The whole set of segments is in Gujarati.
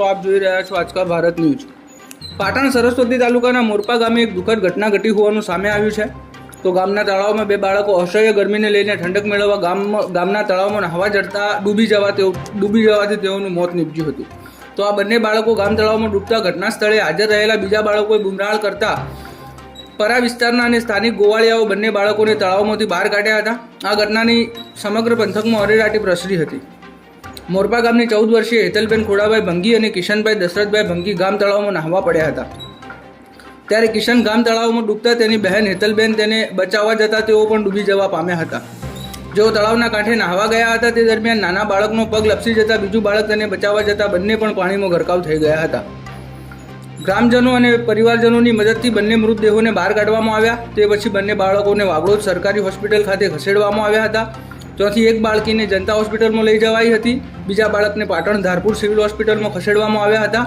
મિત્રો આપ જોઈ રહ્યા છો આજકા ભારત ન્યૂઝ. પાટણ સરસ્વતી તાલુકાના મોરપા ગામે એક દુઃખદ ઘટના ઘટી હોવાનું સામે આવ્યું છે. તો ગામના તળાવમાં બે બાળકો અસહ્ય ગરમીને લઈને ઠંડક મેળવવા ગામ, ગામના તળાવમાં નહાવા જડતા ડૂબી જવા તેઓ, ડૂબી જવાથી તેઓનું મોત નીપજ્યું હતું. તો આ બંને બાળકો ગામ તળાવમાં ડૂબતા ઘટના સ્થળે હાજર રહેલા બીજા બાળકોએ બુમરાળ કરતા પરા વિસ્તારના અને સ્થાનિક ગોવાળિયાઓ બંને બાળકોને તળાવમાંથી બહાર કાઢ્યા હતા. આ ઘટનાની સમગ્ર પંથકમાં અરેરાટી પ્રસરી હતી. મોરપા ગામની ચૌદ વર્ષીય હેતલબેન ખોડાભાઈ ભંગી અને કિશનભાઈ દશરથભાઈ ભંગી ગામ તળાવમાં નહાવા પડ્યા હતા. ત્યારે કિશન ગામ તળાવમાં ડૂબતા તેની બહેન હેતલબેન તેને બચાવવા જતા તેઓ પણ ડૂબી જવા પામ્યા હતા. જેઓ તળાવના કાંઠે નહાવા ગયા હતા, તે દરમિયાન નાના બાળકનો પગ લપસી જતા બીજું બાળક તેને બચાવવા જતા બંને પણ પાણીમાં ગરકાવ થઈ ગયા હતા. ગ્રામજનો અને પરિવારજનોની મદદથી બંને મૃતદેહોને બહાર કાઢવામાં આવ્યા. તે પછી બંને બાળકોને વાગડોદ સરકારી હોસ્પિટલ ખાતે ખસેડવામાં આવ્યા હતા. ત્યાંથી એક બાળકીને જનતા હોસ્પિટલમાં લઈ જવાઈ હતી. બીજા બાળકને પાટણ ધારપુર સિવિલ હોસ્પિટલમાં ખસેડવામાં આવ્યા હતા.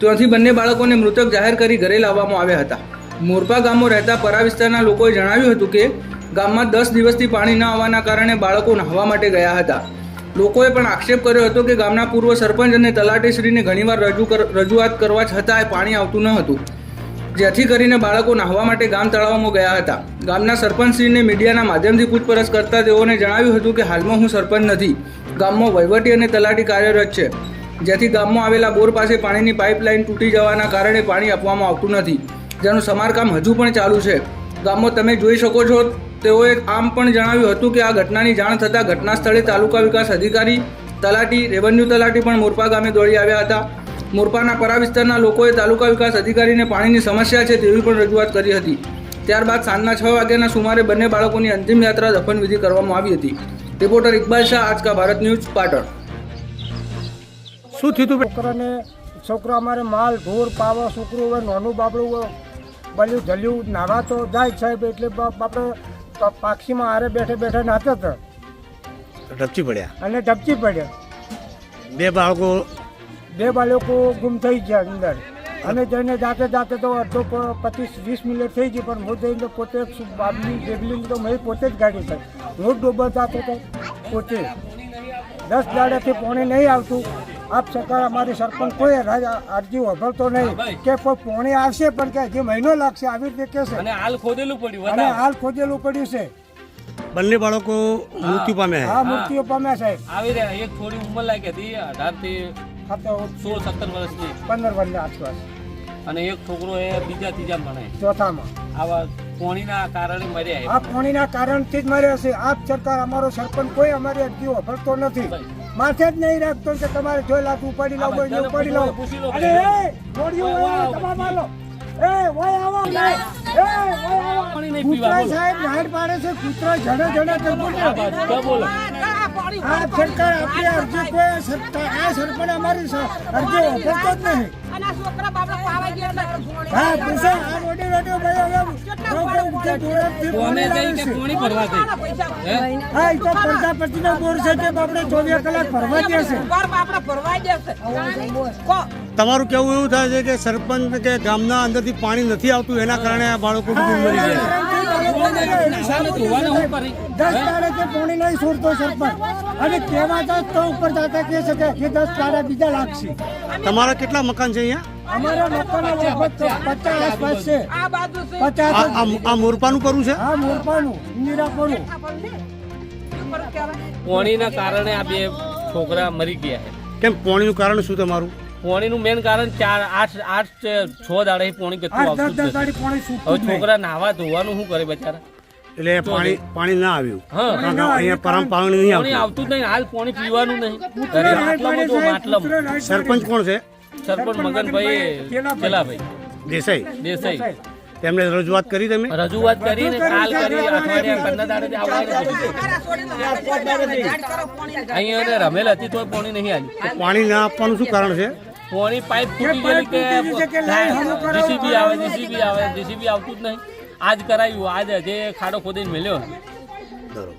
ત્યાંથી બંને બાળકોને મૃતક જાહેર કરી ઘરે લાવવામાં આવ્યા હતા. મોરપા ગામમાં રહેતા પરા વિસ્તારના લોકોએ જણાવ્યું હતું કે, ગામમાં દસ દિવસથી પાણી ન આવવાના કારણે બાળકો નહાવા માટે ગયા હતા. લોકોએ પણ આક્ષેપ કર્યો હતો કે ગામના પૂર્વ સરપંચ અને તલાટીશ્રીને ઘણીવાર રજૂ રજૂઆત કરવા છતાંય પાણી આવતું ન હતું. જેથી કરીને બાળકો નાહવા માટે ગામ તળાવમાં ગયા હતા. ગામના સરપંચશ્રીને મીડિયાના માધ્યમથી પૂછપરછ કરતા તેઓને જણાવ્યું હતું કે હાલમાં હું સરપંચ નથી. ગામમાં વહીવટી અને તલાટી કાર્યરત છે. જેથી ગામમાં આવેલા બોર પાસે પાણીની પાઇપલાઇન તૂટી જવાના કારણે પાણી આપવામાં આવતું નથી. જેનું સમારકામ હજુ પણ ચાલુ છે. ગામમાં તમે જોઈ શકો છો, તેઓએ આમ પણ જણાવ્યું હતું કે આ ઘટનાની જાણ થતાં ઘટના સ્થળે તાલુકા વિકાસ અધિકારી, તલાટી, રેવન્યુ તલાટી પણ મોરપા ગામે દોડી આવ્યા હતા. મોરપાના પરા વિસ્તારના લોકોએ તાલુકા વિકાસ અધિકારીને પાણીની સમસ્યા છે તેવી પણ રજૂઆત કરી હતી. ત્યારબાદ સાંજના છ વાગ્યાના સુમારે બંને બાળકોની અંતિમ યાત્રા દફનવિધિ કરવામાં આવી હતી. Reporter Iqbal Shah Aajka Bharat news Patan. શું થયું છોકરાને છોકરો અમારે માલ ઢોર પાવા છોકરું હોય નાનું બાબડું હોય બલ્યું જલ્યું નાવા તો જાય સાહેબ એટલે બાપ આપણે પાક્ષીમાં આરે બેઠે બેઠે નાતા હતા. ઢપચી પડ્યા. અને ઢપચી પડ્યા. બે બાળકો બે બાળકો ગુમ થઈ ગયા અંદર. અમે જઈને જાતે જાતે તો અડધો પચીસ વીસ મિનિટ થઈ ગઈ પણ હું જઈને પોતે બાબની બેગલી તો મેં પોતે જ ગાડી થઈ હું ડૂબો જતો હતો પોતે. દસ દાડાથી પોણે નહીં આવતું. આપ સરકાર અમારી સરપંચ કોઈ રાજ- અરજી વભરતો નહીં કે કોઈ પોણે આવશે પણ કે હજી મહિનો લાગશે આવી રીતે કહેશે અને હાલ ખોદેલું પડ્યું અને હાલ ખોદેલું પડ્યું છે. બંને બાળકો મૃત્યુ પામ્યા આ મૃત્યુ પામ્યા સાહેબ આવી રહ્યા એક થોડી ઉંમર લાગી હતી અઢારથી ખાતો સોળ સત્તર વર્ષની. પંદર વર્ષની આસપાસ. અને એક છોકરો એ બીજા ત્રીજા ભણે. ચોથામાં. આવા પોણીના કારણે મર્યા આ પાણીના કારણથી જ મર્યા છે. આપ સરકાર અમારો સરપંચ કોઈ અમારી અરજી વફરતો નથી. માથે જ નહીં રાખતો કે તમારે જોઈ લાખ ઉપાડી લાવો પડી ઉપાડી લાવો. અરે એ ગોળીઓ હોય તમારે મારો. એ ઓય આવો એ ઓય આવો. પાણી નહીં પીવા, સાહેબ જાહેર પાડે છે. કૂતરા જડે જડે બોલે. આ સરકાર આપણી અરજી કોઈ સરકાર આ સરપંચ અમારી અરજી વફરતો જ નહીં. હા પૂછો આ રોડે રોડે ભાઈ તમારું કેવું એવું થાય છે કે સરપંચ કે ગામના અંદરથી પાણી નથી આવતું એના કારણે આ બાળકો ડૂબી મરી જાય દસ દાડે તે પાણી નહીં સરપંચ. અને કહેવાતા તો ઉપર જાતા કહી છે કે દસ દાડે બીજા લાગશે. તમારા કેટલા મકાન છે અહીંયા? અમારા મકાન પચાસ આસપાસ છે. આ બાજુ છે. પચાસ આ મોરપાનું કરવું છે? હા મોરપાનું પોણીના કારણે આ બે છોકરા મરી ગયા છે. કેમ પોણીનું કારણ શું તમારું? પોણીનું મેન કારણ ચાર આઠ આઠ છ દાડે પોણી કેટલું આવતું હવે છોકરા નાવા ધોવાનું શું કરે બચારા? એટલે પાણી પાણી ના આવ્યું. અહીંયા પરમ પાણી નહીં આવતું. આવતું નહીં હાલ પાણી પીવાનું નહીં. માટલામાં સરપંચ કોણ છે? સરપંચ મગનભાઈ કેલાભાઈ. દેસાઈ. દેસાઈ. તેમને રજૂઆત કરી તમે? રજૂઆત કાલ કરી અઠવાડિયા પંદર દાડે અહીંયા રમેલ હતી તો પાણી નહીં આવ્યું પાણી ના આપવાનું શું કારણ છે? પાણી પાઇપ ફૂટી ગયેલી કે જીસીબી આવે જીસીબી આવે જીસીબી આવતું જ નહીં. આજ કરાયું આજ જે ખાડો ખોદીને મળ્યો બરોબર.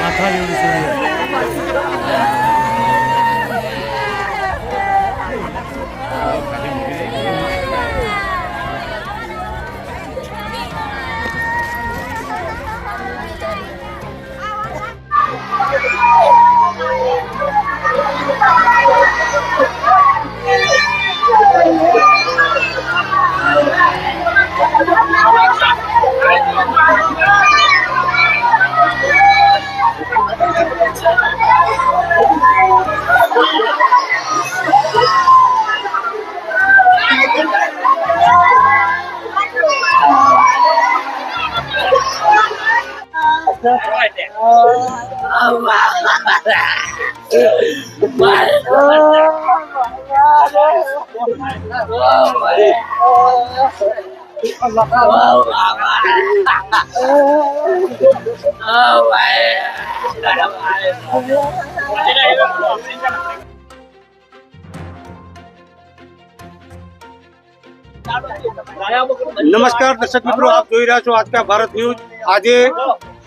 માથા નમસ્કાર દર્શક મિત્રો આપ જોઈ રહ્યા છો આજકા ભારત ન્યૂઝ આજે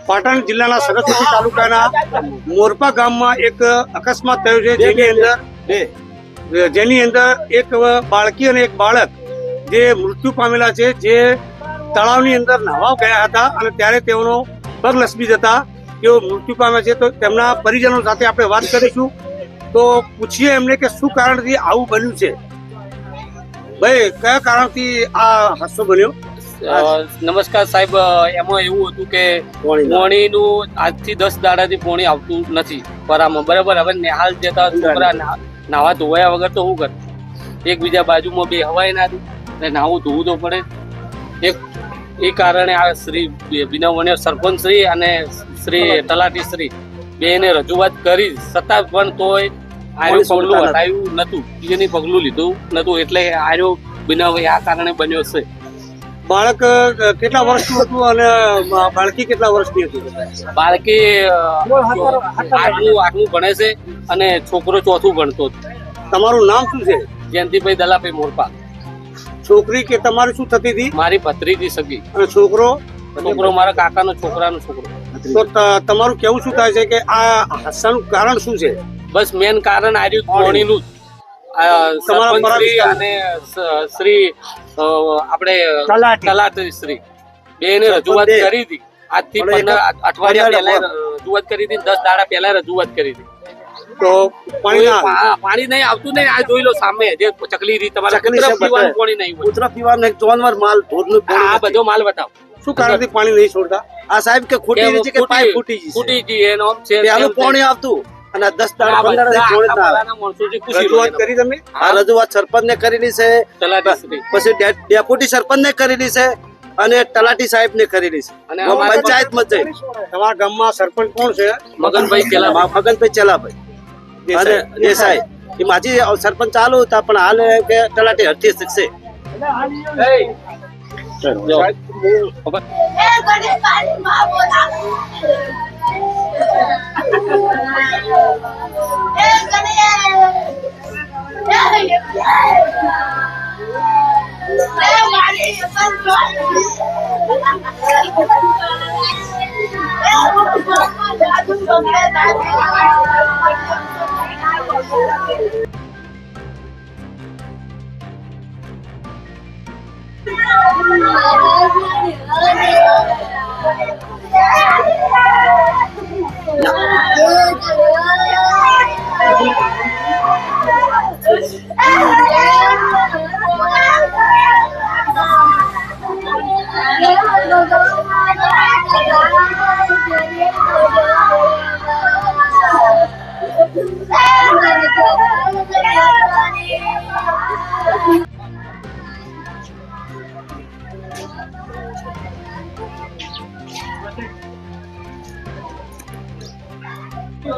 પાટણ જિલ્લાના સરસ્વતી તાલુકાના મોરપા ગામમાં એક અકસ્માત થયો છે. જેની અંદર જેની અંદર એક બાળકી અને એક બાળક જે મૃત્યુ પામેલા છે જે તળાવની અંદર નહાવા ગયા હતા અને ત્યારે તેઓનો પગ લસમી જતા તેઓ મૃત્યુ પામ્યા છે. તો તેમના પરિજનો સાથે આપણે વાત કરીશું. તો પૂછીએ એમને કે શું કારણથી આવું બન્યું છે? ભાઈ કયા કારણથી આ હાદસો બન્યો? નમસ્કાર સાહેબ એમાં એવું હતું કે પોણીનું આજથી દસ દાડાથી પોણી આવતું નથી પરામાં. બરાબર? હવે નેહાલ જતા છોકરા નાવા ધોવાયા વગર તો શું કરે? એકબીજા બાજુમાં બે હવાય ના ને નાવું ધોવું તો પડે. એક એ કારણે આ શ્રી બિનવણીય સરપંચ શ્રી અને શ્રી તલાટી શ્રી બેને રજૂઆત કરી છતાં પણ તોય આર્યું પગલું હટાયું નતું એની પગલું લીધું નતું એટલે આર્યો બનાવ આ કારણે બન્યો છે. બાળક કેટલા વર્ષનું હતું અને બાળકી કેટલા વર્ષની હતી? બાળકી આટલું આઠમું ભણે છે અને છોકરો ચોથું ભણતો હતો. તમારું નામ શું છે? જયંતિભાઈ દલાભાઈ મોરપા છોકરી કે તમારી શું થતી હતી? મારી ભત્રીજી સગી. અને છોકરો? છોકરો મારા કાકાનો છોકરાનો છોકરો. તો તમારું કેવું શું થાય છે કે આ હાદસાનું કારણ શું છે? બસ મેન કારણ આર્યું ધોણીનું જ. શ્રી અને શ્રી આપણે તલાટી. શ્રી. બેને રજૂઆત કરી હતી. આજથી પંદર અઠવાડિયા પહેલા રજૂઆત કરી હતી દસ દાડા પહેલા રજૂઆત કરી હતી. તો પાણી ના નહીં આવતું નહીં આ જોઈ લો સામે જે ચકલી રહી તમારા પીવાનું. પાણી નહીં કૂતરા પીવાનું એક જાનવર માલ ઢોરનું પાણી આ બધો માલ બતાવો. શું કારણથી પાણી નહીં છોડતા? આ સાહેબ કે ખોટી કે પાઇપ ફૂટી ગઈ ફૂટી ગઈ એનો છે. પાણી આવતું. અને દસ. દાડા પંદર રજૂઆત કરી તમે? આ રજૂઆત સરપંચ ને કરેલી છે. પછી ડેપ્યુટી સરપંચ ને કરેલી છે અને તલાટી સાહેબ ને કરેલી છે. અને ગામ અમારે પંચાયતમાં જઈ. તમારા ગામમાં સરપંચ કોણ છે? મગનભાઈ ચેલા મગનભાઈ ચલાભાઈ અને દેસાઈ. એ માજી સરપંચ ચાલુ હતા પણ હાલ કે તલાટી હટી શકશે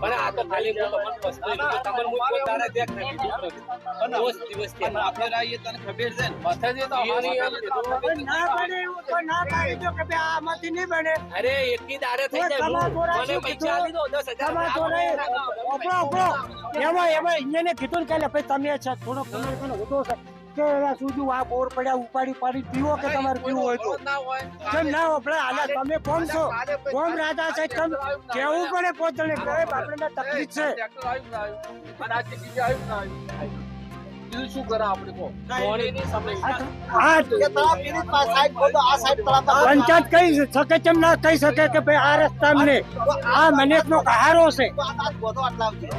પણ આ તો ખાલી હું તમને વસ્તુ તમને હું કોઈ દાડા ત્યાં કરી દીધું નથી. રોજ દિવસ ત્યાં. માથાજી તો અમારી યાર કીધું. અરે એકી દાડે થઈ જાય મને પૈસા આપી દો દસ હજાર એમાં તો નહીં. ઓપરો, ઓપરો. એમાં એમાં ઇન્જિને કીધું કે લે ભાઈ તમે છે થોડો સમય કોનો છે કે એલા સુધી આ બોર પડ્યા ઉપાડી પાડી પીવો કે તમારે પીવું હોય તો. કેમ ના આપણે આલા તમે કોણ છો? કોણ રાજા છે કેમ કેવું પડે પોતને કે આપણે તકલીફ છે. શું કરે આપણે કહો? પંચાયત શકે કેમ ના કહી શકે કે ભાઈ આ રસ્તા અમને આ મને નો કહારો છે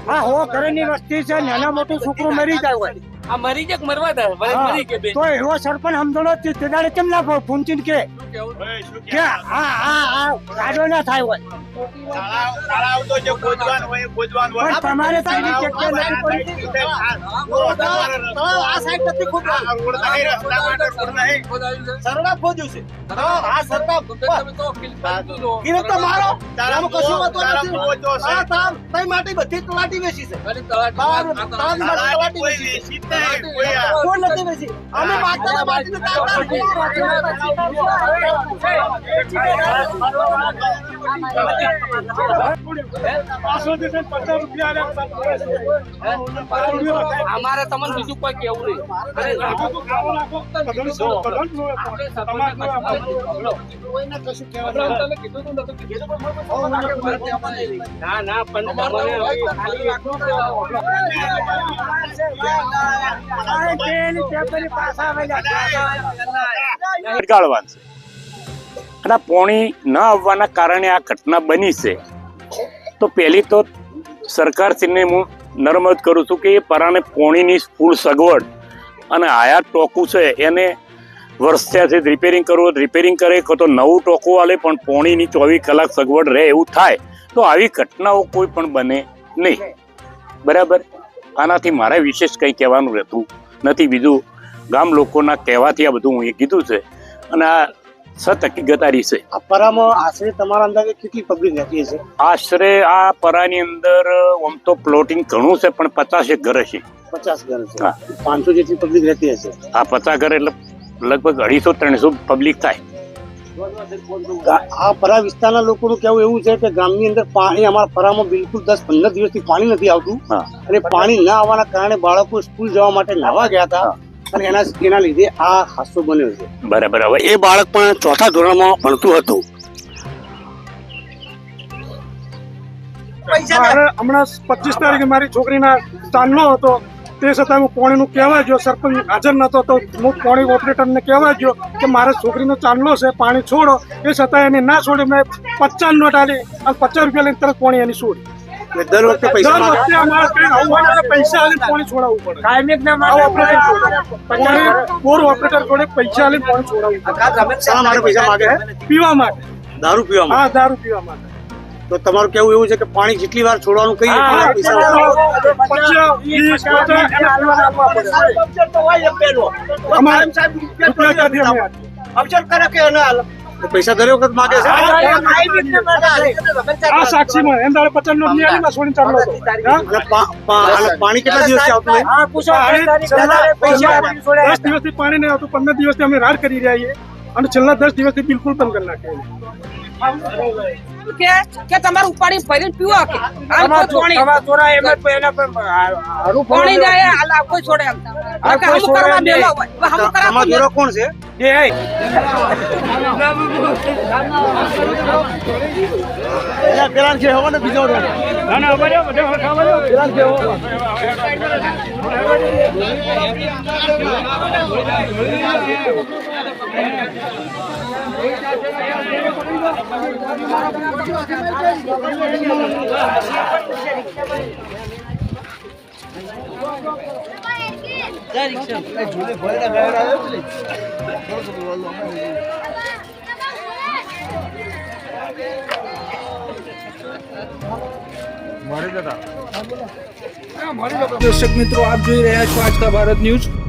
હા હો ઘરની વસ્તી છે નાના મોટું છોકરું મરી જાય હોય. આ મરી જક મરવા દે? ભલે મરી કે બે તો એવો સરપંચ સમજણો જ તે દાડે કેમ ના ફૂંચીને કે? કે આ આ આ રાજો ના થાય હોય. પણ તમારે પેલી જગ્યા નથી પડી. સરડા ખોદ્યું છે આ સરકાર તમે તો. ગીરક તો મારો. આમાં કશું હોતું નથી. આ તાર તઈ માટે બધી તલાટી વેચી છે. આ તાર માટે તલાટી વેચી છે. અમે બાજુને અમારે તમને બીજું કોઈ કેવું નહીં. ના ના પણ અને પોણી ન આવવાના કારણે આ ઘટના બની છે. તો પહેલી તો સરકારશ્રીને હું નર્મદ કરું છું કે એ પરાને પોણીની ફૂલ સગવડ અને આયાત ટોકું છે એને વર્ષ થયા રિપેરિંગ કરવું રિપેરિંગ કરે તો નવું ટોકું આલે, પણ પોણીની ચોવીસ કલાક સગવડ રહે એવું થાય, તો આવી ઘટનાઓ કોઈ પણ બને નહીં. બરાબર? આનાથી મારે વિશેષ કંઈ કહેવાનું રહેતું નથી. બીજું ગામ લોકોના કહેવાથી આ બધું હું એ કીધું છે. અને આ સત હકીકતારી છે. આ પરામાં આશરે તમારા અંદાજે કેટલી પબ્લિક રહેતી હશે? આશરે આ પરાની અંદર આમ તો પ્લોટિંગ ઘણું છે પણ પચાસ એક ઘર છે પચાસ ઘર છે. પાંચસો જેટલી પબ્લિક રહેતી હશે. આ પચાસ ઘર એટલે લગભગ અઢીસો ત્રણસો પબ્લિક થાય. આ પરા વિસ્તારના લોકોનું કેવું એવું છે કે ગામની અંદર પાણી અમારા પરામાં બિલકુલ દસ પંદર દિવસથી પાણી નથી આવતું. અને પાણી ના આવવાના કારણે બાળકો સ્કૂલ જવા માટે નાવા ગયા હતા અને એના એના લીધે આ હાદસો બન્યો છે. બરાબર. હવે એ બાળક પણ ચોથા ધોરણમાં ભણતું હતું. મારે હમણાં પચીસ તારીખે મારી છોકરીના ચાંદલો હતો. તે છતાં હું પોણીનું કહેવા ગયો સરપંચ હાજર નહોતો તો હું પોણી ઓપરેટરને કહેવા ગયો કે મારા છોકરીનો ચાંદલો છે પાણી છોડો. એ છતાં એને ના છોડી મેં પચાસ નોટ આલી અને પચાસ રૂપિયા લઈને તરત પોણી એની છોડી. દર વખતે પૈસા દર વખતે અમારે પૈસા પોણી છોડાવવું પડે. કાયમિક ના ઓપરેટર બોર ઓપરેટર જોડે. પૈસા આલીને પોણી છોડાવવું પડે. પૈસા માંગે પીવા માટે. દારૂ પીવા માટે. હા દારૂ પીવા માટે. તો તમારું કેવું એવું છે કે પાણી જેટલી વાર છોડવાનું કહીએ પૈસા દરેક વખત માગે છે પાણી કેટલા પાણી દસ દિવસથી પાણી નહીં આવતું પંદર દિવસથી અમે રાડ કરી રહ્યા છીએ અને છેલ્લા દસ દિવસથી બિલકુલ બંધ કરી નાખ્યા કે કે તમારે ઉપાડી ભરીને પીવો કે? હાલ કોઈ પાણી પાણી જાય હાલ આ કોઈ છોડે એમ. આ કે હમ કરવા બેલો છે હવે હમ કરવા આમાં બેલો. જોડો કોણ છે? દર્શક મિત્રો આપ જોઈ રહ્યા છો આજકા ભારત ન્યૂઝ.